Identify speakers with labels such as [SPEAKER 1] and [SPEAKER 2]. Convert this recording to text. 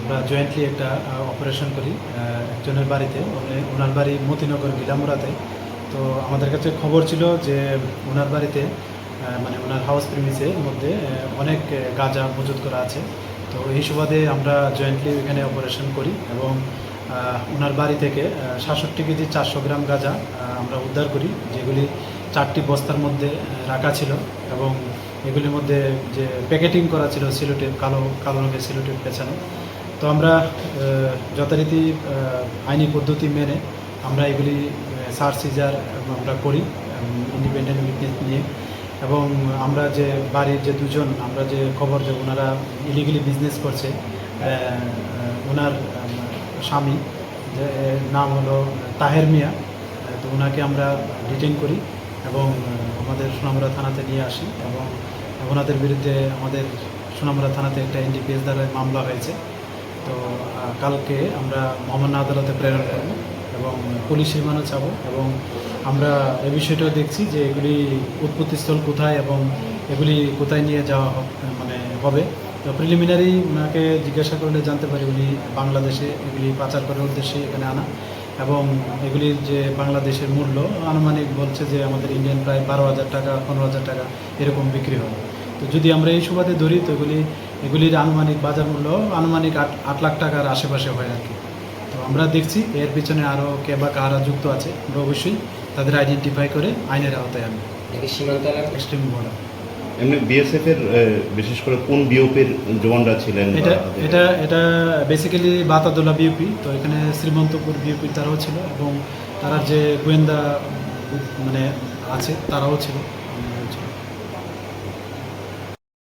[SPEAKER 1] আমরা জয়েন্টলি একটা অপারেশন করি একজনের বাড়িতে। ওনার বাড়ি মতিনগর গিলামুরাতে। তো আমাদের কাছে খবর ছিল যে ওনার বাড়িতে মানে ওনার হাউস প্রিমিসের মধ্যে অনেক গাঁজা মজুত করা আছে। তো এই সুবাদে আমরা জয়েন্টলি এখানে অপারেশন করি এবং ওনার বাড়ি থেকে সাতষট্টি কেজি চারশো গ্রাম গাঁজা আমরা উদ্ধার করি, যেগুলি চারটি বস্তার মধ্যে রাখা ছিল এবং এগুলির মধ্যে যে প্যাকেটিং করা ছিল সিলোটেপ, কালো কালো রঙের সিলোটেপ পেছানো। তো আমরা যথারীতি আইনি পদ্ধতি মেনে আমরা এগুলি সার সিজার আমরা করি ইন্ডিপেন্ডেন্ট উইটনেস নিয়ে। এবং আমরা যে বাড়ির যে দুজন, আমরা যে খবর যে ওনারা ইলিগালি বিজনেস করছে ওনার স্বামী, যে নাম হলো তাহের মিয়া। তো ওনাকে আমরা ডিটেন করি এবং আমাদের সোনামুড়া থানাতে নিয়ে আসি এবং ওনাদের বিরুদ্ধে আমাদের সোনামুড়া থানাতে একটা এনডিপিএস দ্বারা মামলা হয়েছে। তো কালকে আমরা মহামান্য আদালতে প্রেরণ করব এবং পুলিশ রিমান্ডও চাবো এবং আমরা এ বিষয়টাও দেখছি যে এগুলি উৎপত্তিস্থল কোথায় এবং এগুলি কোথায় নিয়ে যাওয়া মানে হবে। তো প্রিলিমিনারি ওনাকে জিজ্ঞাসা করলে জানতে পারি উনি বাংলাদেশে এগুলি পাচার করার উদ্দেশ্যে এখানে আনা। এবং এগুলির যে বাংলাদেশের মূল্য আনুমানিক বলছে যে আমাদের ইন্ডিয়ান প্রায় বারো হাজার টাকা পনেরো হাজার টাকা এরকম বিক্রি হয়। তো যদি আমরা এই সুবাদে ধরি তো এগুলি এগুলির আনুমানিক বাজার মূল্য আনুমানিক আট আট লাখ টাকার আশেপাশে হয় আর কি। তো আমরা দেখছি এর পিছনে আরও কে বা কারা যুক্ত আছে। আমরা অবশ্যই তাদের আইডেন্টিফাই করে আইনের আওতায় আনব।
[SPEAKER 2] সীমান্ত
[SPEAKER 1] এক্সট্রিম বর্ডার
[SPEAKER 3] এমনি বিএসএফ এর বিশেষ করে কোন বিওপির জওয়ানরা ছিলেন
[SPEAKER 1] এটা এটা এটা বেসিক্যালি বাতাদোলা বিওপি তো এখানে শ্রীমন্তপুর বিউপি তারাও ছিল এবং তারা যে গোয়েন্দা মানে আছে তারাও ছিল।